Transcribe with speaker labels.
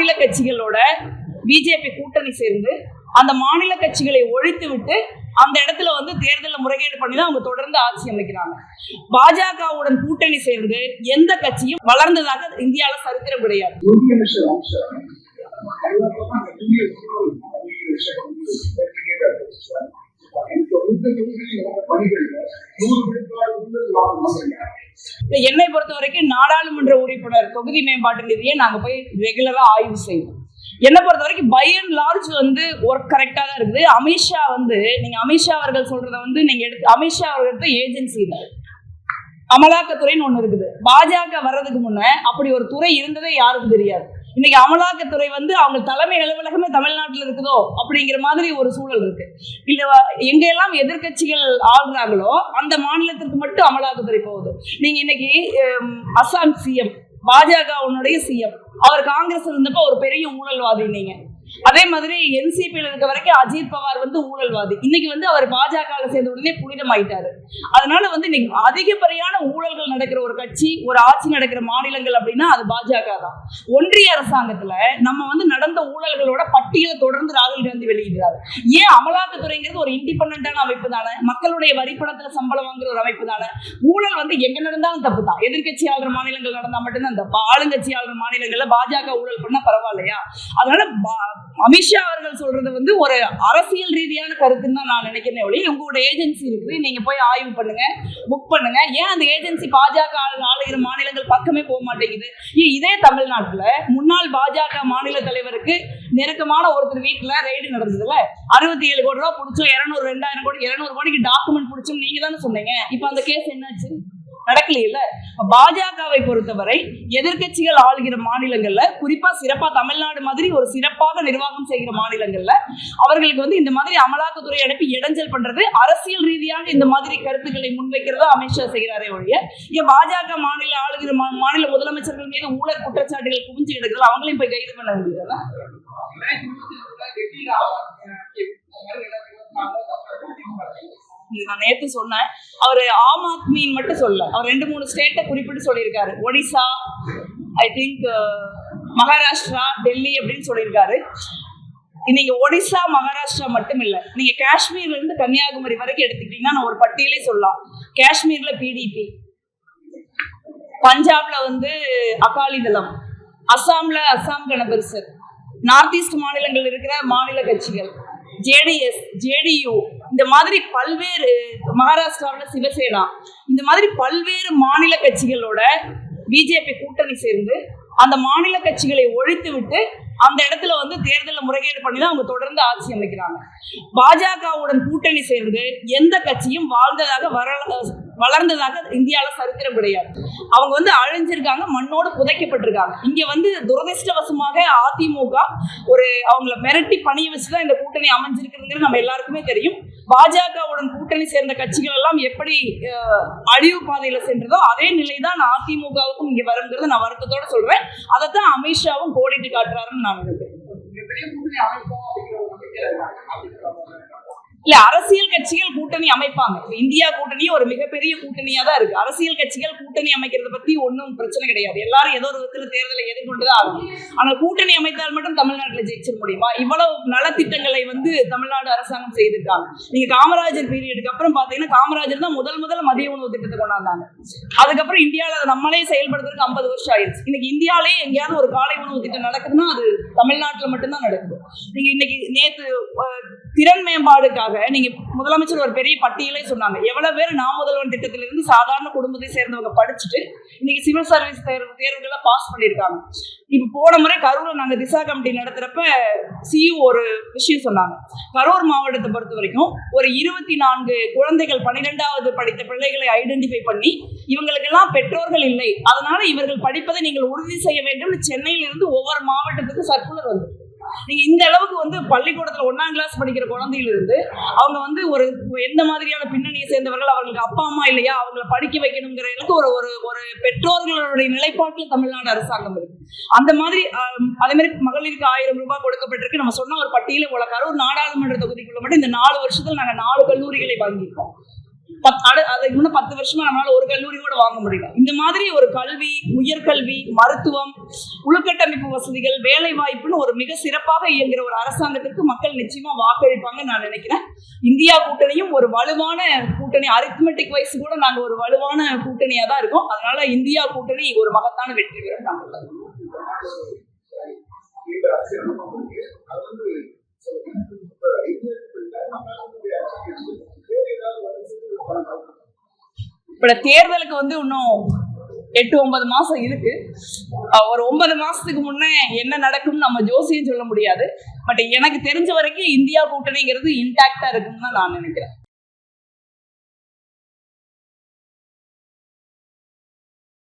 Speaker 1: மாநில கட்சிகளோட பிஜேபி கூட்டணி சேர்ந்து அந்த மாநில கட்சிகளை ஒழித்து விட்டு அந்த இடத்துல வந்து தேர்தலில் முறைகேடு பண்ணி தான் அவங்க தொடர்ந்து ஆட்சி அமைக்கிறாங்க. பாஜகவுடன் கூட்டணி சேர்ந்து எந்த கட்சியும் வளர்ந்ததாக இந்தியால சரித்திரம் கிடையாது.
Speaker 2: பணிகள் நூறு விழுக்காடு
Speaker 1: என்னை பொறுத்த வரைக்கும் நாடாளுமன்ற உறுப்பினர் தொகுதி மேம்பாட்டு நிதியை நாங்க போய் ரெகுலரா ஆய்வு செய்வோம். என்னை பொறுத்த வரைக்கும் பை அண்ட் லார்ஜ் வந்து ஒர்க் கரெக்டா தான் இருக்குது. அமித்ஷா வந்து நீங்க அமித்ஷா அவர்கள் சொல்றத வந்து நீங்க எடுத்து அமித்ஷா அவர்கள் ஏஜென்சி தான். அமலாக்கத்துறைன்னு ஒண்ணு இருக்குது. பாஜக வர்றதுக்கு முன்னே அப்படி ஒரு துறை இருந்ததே யாருக்கும் தெரியாது? இன்னைக்கு அமலாக்கத்துறை வந்து அவங்க தலைமை அலுவலகமே தமிழ்நாட்டில் இருக்குதோ அப்படிங்கிற மாதிரி ஒரு சூழல் இருக்கு. இல்ல எங்கெல்லாம் எதிர்க்கட்சிகள் ஆள்றாங்களோ அந்த மாநிலத்திற்கு மட்டும் அமலாக்கத்துறை போகுது. நீங்க இன்னைக்கு அசாம் சிஎம் சிஎம் பாஜகவுடைய சிஎம் அவர் காங்கிரஸ் இருந்தப்ப ஒரு பெரிய ஊழல்வாதி நீங்க. அதே மாதிரி என்சிபியில் இருக்க வரைக்கும் அஜித் பவார் வந்து ஊழல்வாதி. இன்னைக்கு வந்து அவர் பாஜக சேர்ந்த உடனே புனிதமாயிட்டாரு. அதனால வந்து இன்னைக்கு அதிகப்படியான ஊழல்கள் நடக்கிற ஒரு கட்சி ஒரு ஆட்சி நடக்கிற மாநிலங்கள் அப்படின்னா அது பாஜக தான். ஒன்றிய அரசாங்கத்துல நம்ம வந்து நடந்த ஊழல்களோட பட்டியலை தொடர்ந்து ராகுல் காந்தி வெளியிடுறாரு. ஏன் அமலாக்கத்துறைங்கிறது ஒரு இண்டிபெண்டான அமைப்பு தானே? மக்களுடைய வரிப்பணத்துல சம்பளம் வாங்குற ஒரு அமைப்பு தானே? ஊழல் வந்து எங்க நடந்தாலும் தப்பு தான் எதிர்கட்சி ஆளுற மாநிலங்கள் நடந்தா மட்டும்தான் தப்பு. ஆளுங்கட்சி ஆளுற மாநிலங்கள்ல பாஜக ஊழல் பண்ணா பரவாயில்லையா? அதனால அமித்ஷா அவர்கள் சொல்றது வந்து ஒரு அரசியல் ரீதியான கருத்துன்னு தான் நான் நினைக்கிறேன் ஒழிய உங்களோட ஏஜென்சி இருக்குது நீங்க போய் ஆய்வு பண்ணுங்க புக் பண்ணுங்க. ஏன் அந்த ஏஜென்சி பாஜக ஆளு- ஆளுகிற மாநிலங்கள் பக்கமே போக மாட்டேங்குது? இதே தமிழ்நாட்டுல முன்னாள் பாஜக மாநில தலைவருக்கு நெருக்கமான ஒருத்தர் வீட்டுல ரெய்டு நடந்ததுல அறுபத்தி ஏழு கோடி ரூபா பிடிச்சோம் இருநூறு ரெண்டாயிரம் கோடி இருநூறு கோடிக்கு டாக்குமெண்ட் பிடிச்சோம் நீங்க தானே சொன்னீங்க. இப்ப அந்த கேஸ் என்னாச்சு? நடக்கலையில பாஜகவை பொறுத்தவரை எதிர்க்கட்சிகள் ஆளுகிற மாநிலங்கள்ல குறிப்பா சிறப்பா தமிழ்நாடு மாதிரி ஒரு சிறப்பாக நிர்வாகம் செய்கிற மாநிலங்கள்ல அவர்களுக்கு வந்து இந்த மாதிரி அமலாக்கத்துறை அனுப்பி இடைஞ்சல் பண்றது அரசியல் ரீதியாக இந்த மாதிரி கருத்துக்களை முன்வைக்கிறதா அமித்ஷா செய்கிறாரே ஒழிய ஏன் பாஜக மாநில ஆளுகிற மா- மாநில முதலமைச்சர்கள் மீது ஊழல் குற்றச்சாட்டுகள் குவிஞ்சு கிடக்குது அவங்களையும் போய் கைது பண்ண வேண்டியதுதானே? இது நான் நேத்து சொன்னேன். அவர் ஆம் ஆத்மின்னு மட்டும் சொல்ல அவர் ரெண்டு மூணு ஸ்டேட்டை குறிப்பிட்டு சொல்லியிருக்காரு. Odisha I think uh, Maharashtra Delhi அப்படின்னு சொல்லியிருக்காரு. நீங்க ஒடிசா மகாராஷ்டிரா மட்டும் இல்ல. நீங்க காஷ்மீர்ல இருந்து கன்னியாகுமரி வரைக்கும் எடுத்துக்கிட்டீங்கன்னா நான் ஒரு பட்டியலே சொல்லலாம். காஷ்மீர்ல பிடிபி பஞ்சாப்ல வந்து அகாலிதளம் அசாம்ல அஸ்ஸாம் கணபரிசர். நார்த் ஈஸ்ட் மாநிலங்கள் இருக்கிற மாநில கட்சிகள். ஜேடிஎஸ் ஜேடியு இந்த மாதிரி பல்வேறு மகாராஷ்டிராவில் சிவசேனா இந்த மாதிரி பல்வேறு மாநில கட்சிகளோட பிஜேபி கூட்டணி சேர்ந்து அந்த மாநில கட்சிகளை ஒழித்து விட்டு அந்த இடத்துல வந்து தேர்தலில் முறைகேடு பண்ணி தான் அவங்க தொடர்ந்து ஆட்சி அமைக்கிறாங்க. பாஜகவுடன் கூட்டணி சேர்ந்து எந்த கட்சியும் வாழ்ந்ததாக வர வளர்ந்ததாக இந்தியாவில் சரித்திரம் கிடையாது. அவங்க வந்து அழிஞ்சிருக்காங்க மண்ணோடு புதைக்கப்பட்டிருக்காங்க. இங்க வந்து துரதிர்ஷ்டவசமாக அதிமுக ஒரு அவங்கள மிரட்டி பணிய வச்சுதான் இந்த கூட்டணி அமைஞ்சிருக்குங்கிறது நம்ம எல்லாருக்குமே தெரியும். பாஜகவுடன் கூட்டணி சேர்ந்த கட்சிகள் எல்லாம் எப்படி அழிவு பாதையில சென்றதோ அதே நிலைதான் அதிமுகவுக்கும் இங்க வருங்கிறது நான் வருத்தத்தோட சொல்றேன். அதைத்தான் அமித்ஷாவும் கோடிட்டு காட்டுறாருன்னு நான் நினைக்கிறேன். இல்ல அரசியல் கட்சிகள் கூட்டணி அமைப்பாங்க. இந்தியா கூட்டணி ஒரு மிகப்பெரிய கூட்டணியா தான் இருக்கு. அரசியல் கட்சிகள் கூட்டணி அமைக்கிறத பத்தி ஒன்றும் பிரச்சனை கிடையாது. எல்லாரும் ஏதோ ஒரு விதத்துல தேர்தலை எதிர்கொண்டுதான் ஆகும் ஆனா கூட்டணி அமைத்தால் மட்டும் தமிழ்நாட்டுல ஜெயிச்சிட முடியுமா? இவ்வளவு நலத்திட்டங்களை வந்து தமிழ்நாடு அரசாங்கம் செய்திருக்காங்க. நீங்க காமராஜர் பீரியடுக்கு அப்புறம் பாத்தீங்கன்னா காமராஜர் தான் முதல் முதல் மதிய உணவு திட்டத்தை கொண்டாந்தாங்க. அதுக்கப்புறம் இந்தியால நம்மளே செயல்படுறதுக்கு ஐம்பது வருஷம் ஆயிடுச்சு இன்னைக்கு இந்தியாலே எங்கேயாவது ஒரு காலை உணவு திட்டம் நடக்குதுன்னா அது தமிழ்நாட்டுல மட்டும்தான் நடக்குது. நீங்க இன்னைக்கு நேத்து திறன் மேம்பாடுக்காக நீங்க முதலமைச்சர் ஒரு பெரிய பட்டியலே சொன்னாங்க. எவ்வளவு பேர் நான் முதல்வன் திட்டத்திலிருந்து சாதாரண குடும்பத்தை சேர்ந்தவங்க படிச்சுட்டு இன்னைக்கு சிவில் சர்வீஸ் தேர்வு தேர்வுகளை பாஸ் பண்ணியிருக்காங்க. இப்ப போன முறை கரூர்ல நாங்க திசா கமிட்டி நடத்துறப்ப சிஇ ஒரு விஷயம் சொன்னாங்க. கரூர் மாவட்டத்தை பொறுத்த வரைக்கும் ஒரு இருபத்தி நான்கு குழந்தைகள் பன்னிரெண்டாவது படித்த பிள்ளைகளை ஐடென்டிஃபை பண்ணி இவங்களுக்கெல்லாம் பெற்றோர்கள் இல்லை. அதனால இவர்கள் படிப்பதை நீங்கள் உறுதி செய்ய வேண்டும். சென்னையில இருந்து ஒவ்வொரு மாவட்டத்துக்கும் சர்க்குலர் வந்து நீங்க இந்த அளவுக்கு வந்து பள்ளிக்கூடத்துல ஒன்னாம் கிளாஸ் படிக்கிற குழந்தையில இருந்து அவங்க வந்து ஒரு எந்த மாதிரியான பின்னணியை சேர்ந்தவர்கள்? அவங்களுக்கு அப்பா அம்மா இல்லையா? அவங்கள படிக்க வைக்கணுங்கிற அளவுக்கு ஒரு ஒரு ஒரு பெற்றோர்களுடைய நிலைப்பாட்டில் தமிழ்நாடு அரசாங்கம் இருக்கு. அந்த மாதிரி அதே மாதிரி மகளிருக்கு ஆயிரம் ரூபாய் கொடுக்கப்பட்டிருக்கு. நம்ம சொன்ன ஒரு பட்டியல உலகார ஒரு நாடாளுமன்ற தொகுதிக்குள்ள மட்டும் இந்த நாலு வருஷத்துல நாங்க நாலு கல்லூரிகளை வாங்கியிருக்கோம். பத்- அடு- பத்து வருஷமா நம்மளால ஒரு கல்லூரி கூட வாங்க முடியல. இந்த மாதிரி ஒரு கல்வி உயர்கல்வி மருத்துவம் உள்ள உள்கட்டமைப்பு வசதிகள் வேலை வாய்ப்புன்னு ஒரு மிக சிறப்பாக இயங்குற ஒரு அரசாங்கத்திற்கு மக்கள் நிச்சயமா வாக்களிப்பாங்க நான் நினைக்கிறேன். இந்தியா கூட்டணியும் ஒரு வலுவான கூட்டணி அரித்மெட்டிக் வைஸ் கூட நாங்க ஒரு வலுவான கூட்டணியா தான் இருக்கோம். அதனால இந்தியா கூட்டணி ஒரு மகத்தான வெற்றி பெறும் நாங்கள்
Speaker 2: இப்ப
Speaker 1: தேர்தலுக்கு வந்து இன்னும் எட்டு ஒன்பது மாசம் இருக்கு. ஒரு ஒன்பது மாசத்துக்கு முன்னே என்ன நடக்கும்னு நம்ம ஜோசியம் சொல்ல முடியாது. பட் எனக்கு தெரிஞ்ச வரைக்கும் இந்தியா கூட்டணிங்கிறது இன்டாக்டா இருக்குன்னு தான் நான் நினைக்கிறேன்.